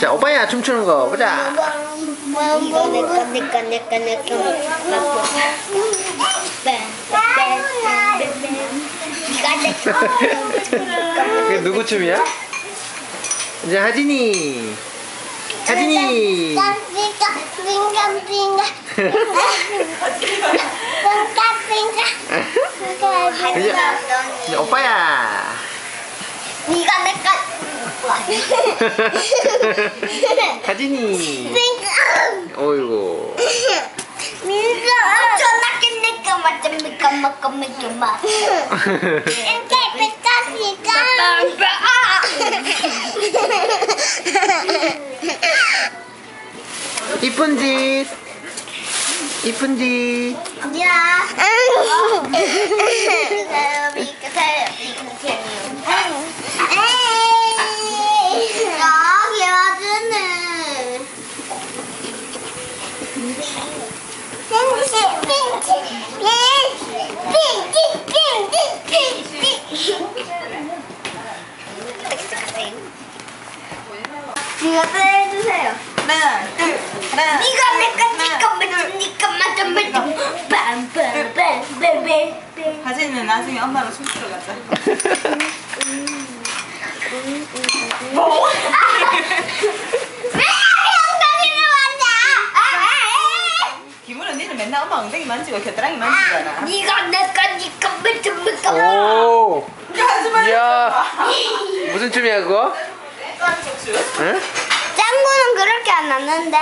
자 오빠야 춤추는 거 보자 이게 누구 춤이야? 이제 하진이 하진이 이제, 이제 오빠야 가진이. 어이구. 전화기니까 맞점 미까 먹고 미까 마. 이렇게 뱉었으니까. 이쁜 짓. 이쁜 짓. 야. 사람 미까 하진이는 나중에 엄마랑 춤추러 가자. 니는 맨날 엄마 엉덩이 만지고 겨드랑이 만지잖아. 니가 내가 니가 맞아 맞아 오. 이야 무슨 춤이야 그거? 응? 짱구는 그렇게 안 났는데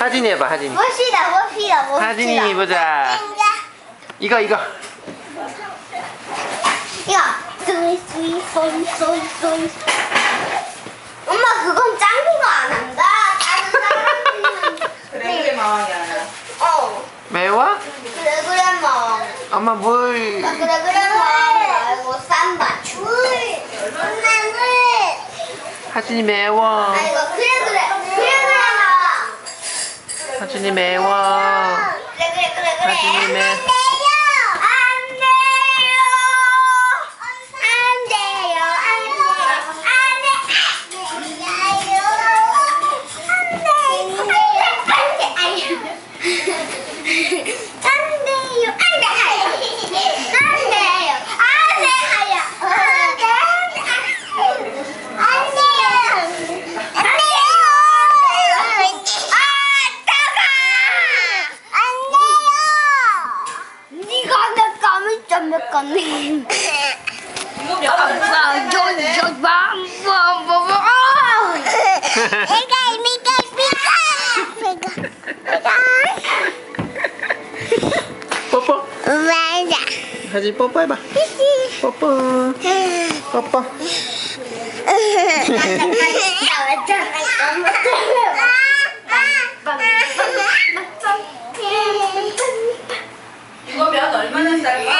하진이 해봐 하진이 멋이다 멋이다 멋이다. 하진이 보자. 이거 이거. 야 스윗 스윗 소이 소이 소이. 엄마 그건 짱구가 안 한다. 다른 사람들은. 그래 그래 마왕이 하나. 어. 매워? 그래 그래 뭐. 엄마 물 그래 그래 뭐. 아이고 쌈바추 나는 하진이 매워. 아이고 그래 그래 뭐 하진이 매워 그래 그래 그래. 그래 하진이 매- 안 건데. 애가 이미가 비가 비가 뽀뽀 맞아 다시 뽀뽀 해봐 뽀뽀 뽀뽀 이거면 얼마나 쌀까?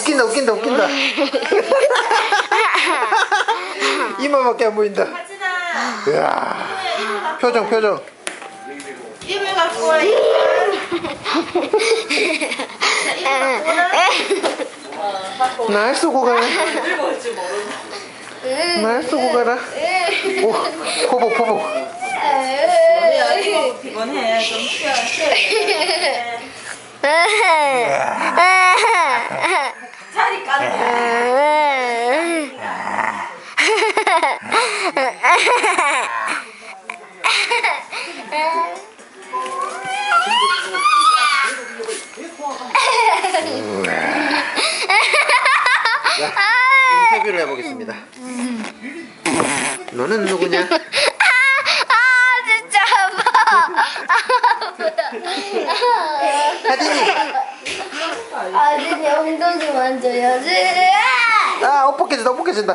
웃긴다 웃긴다 웃긴다 이마밖에 안 보인다. 이야 표정 표정 이모 갖고 와. 날 쏘고 가라. 날 쏘고 가라 오 포복 포복 언니야 이모 피곤해. 좀 쉬어 쉬어. 자, 인터뷰를 해보겠습니다. 너는 누구냐? 하진이. 하진이 엉덩이 만져야지. 아, 옷 벗겨진다, 옷 벗겨진다.